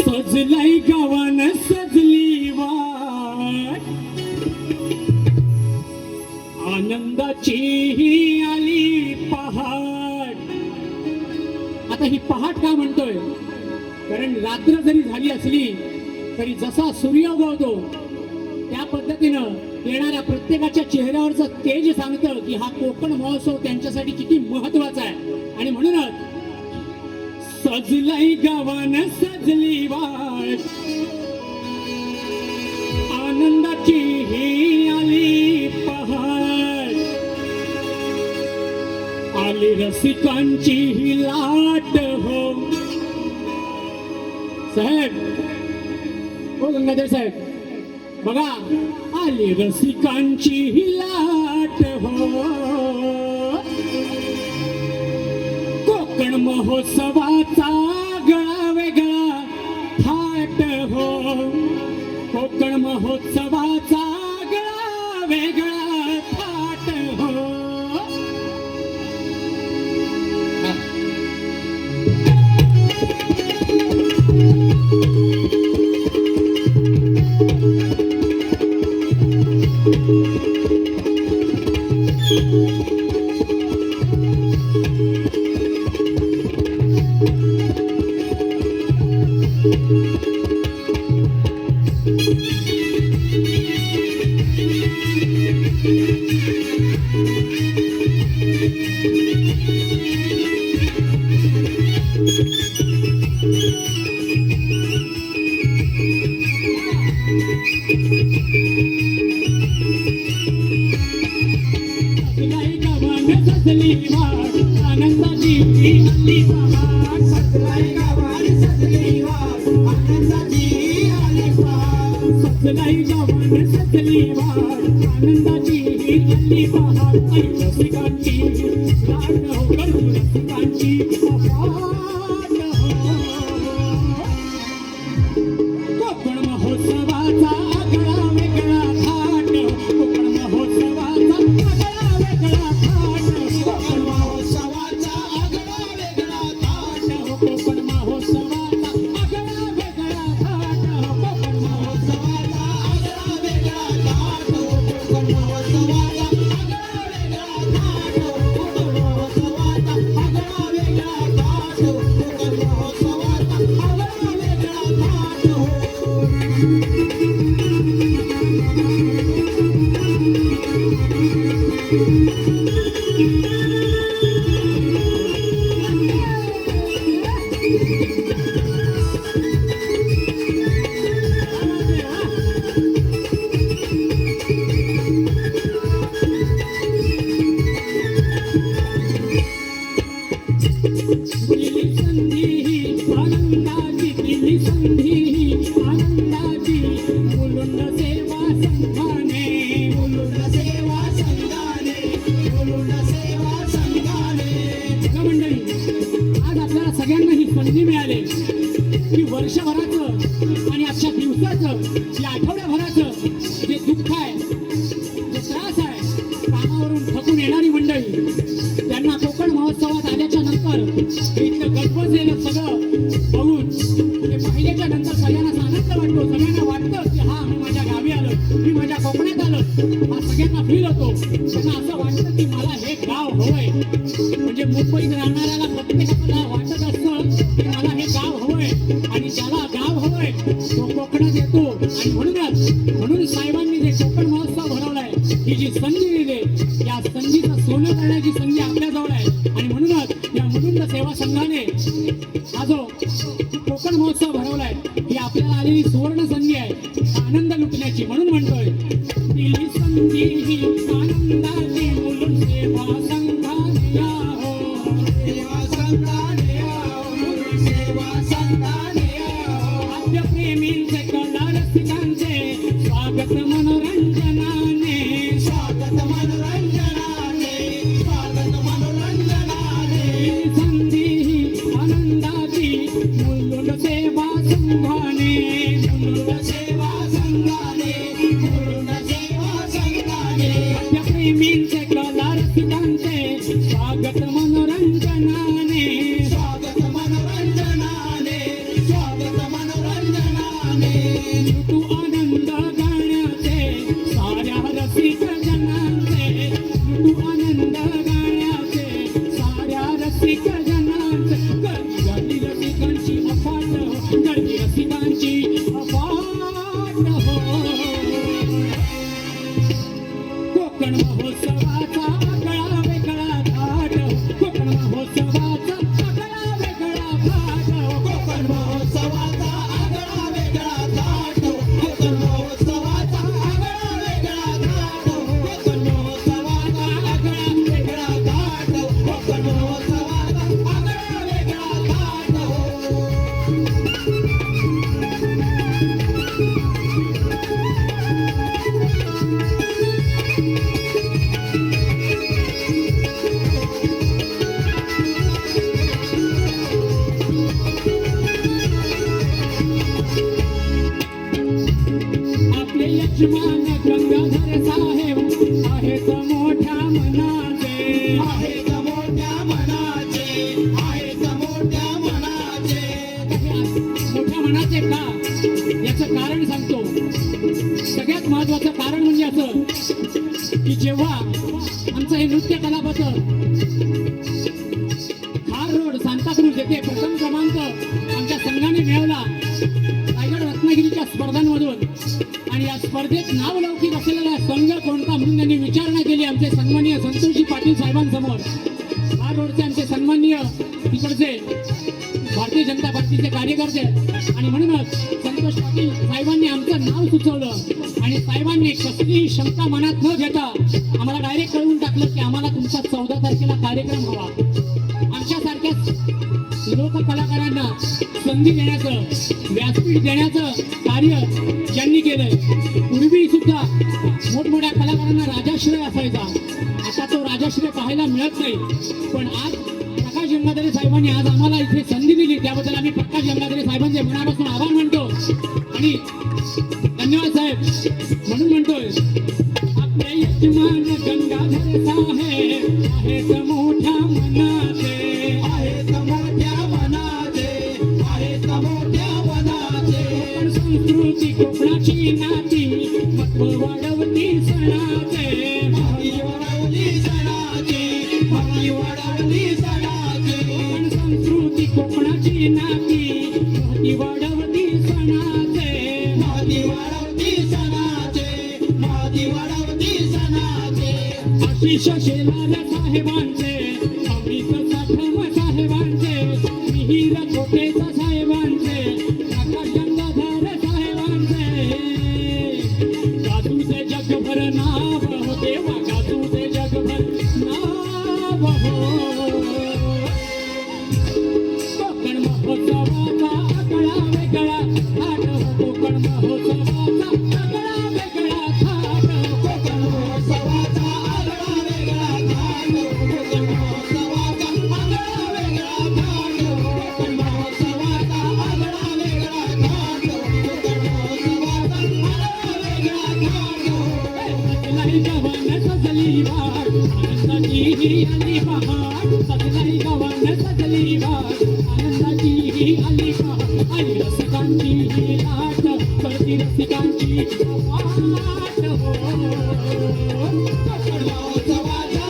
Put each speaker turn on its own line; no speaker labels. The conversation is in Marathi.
गवन सजली वाट. आनंदाची ही आली पहाट. आता ही पहाट का म्हणतोय? कारण रात्र जरी झाली असली तरी जसा सूर्य उगवतो त्या पद्धतीनं येणाऱ्या प्रत्येकाच्या चेहऱ्यावरचं तेज सांगतं की हा कोकण महोत्सव त्यांच्यासाठी किती महत्त्वाचा आहे. आणि म्हणूनच सजलय गवन सजली वाट। आनंदाची ही आली पहाट। आली रसिकांची ही लाट हो। साहेब हो गंगाधर साहेब बघा आली रसिकांची ही लाट हो। कोकण महोत्सवाचा गळा आनंदाची हल्ली सहा सतराई गावारी सजली. सजलाई जवान सजली वाट आनंदाची ही हल्ली पहाड ऐतिहासिकांची Música मंडळी आज आपल्याला सगळ्यांना ही संधी मिळाली. की वर्षभरात आणि त्याला गाव हवंय तो कोकणात येतो. आणि म्हणूनच म्हणून साहेबांनी जे कोकण महोत्सव भरवलाय ही जी संधी दिली या संधीचं सोनं करण्याची संधी आपल्या जवळ आहे. आणि म्हणूनच या मुलुंड सेवा संघाने हा जो कोकण महोत्सव भरवलाय ही आपल्याला आलेली सुवर्ण संधी आहे. आनंद लुटण्याची म्हणून म्हणतोय. दिली संधी ही आनंदाची मुलुंड सेवा संघाने జగన్మనోరంజనా कारण सांगतो सगळ्यात महत्वाचं कारण म्हणजे असं की जेव्हा आमचं हे नृत्य कलापथक खार रोड सांताक्रूज येथे प्रथम क्रमांक आमच्या संघाने मिळवला रायगड रत्नागिरीच्या स्पर्धांमधून. आणि या स्पर्धेत नाव आणि म्हणूनच संतोष पाटील साहेबांनी आमचं नाव सुचवलं. आणि साहेबांनी कसलीही शंका मनात न घेता आम्हाला डायरेक्ट कळवून टाकलं की आम्हाला तुमचा चौदा तारखेला कार्यक्रम हवा. आमच्यासारख्या लोककलाकारांना संधी देण्याचं व्यासपीठ देण्याचं कार्य ज्यांनी केलंय पूर्वी सुद्धा मोठमोठ्या कलाकारांना राजाश्रय असायचा. आता तो राजाश्रय पाहायला मिळत नाही. पण आज प्रकाश गंगाधरे साहेबांनी आज आम्हाला इथे संधी दिली. त्याबद्दल आम्ही प्रकाश गंगाधरे साहेबांचे मनापासून आभार मानतो. आणि धन्यवाद साहेब. म्हणून म्हणतोय आपले यजमान गंगाधर साहेब आहेत मोठ्या मनाचे.
आहेत मोठ्या मनाचे. आहेत मोठ्या मनाचे.
कोकण संस्कृती कोकणाची नाती महत्त्व वाढवती सणाचे.
भक्ती वाढवली सणाची. भक्ती वाढवली सणाची.
कोकण संस्कृती कोकणाची नाती महती शेलार साहेबांचे अमृत साठम साहेबांचे मिहीर कोटेचा सजलाई गवन सजली वाट आनंदाची ही आली पहाट सजलाई गवन सजली वाट आनंदाची ही आली पहाट आली रसिकांची ही लाट कळती रसिकांची वाट हो
कोकण महोत्सवाचा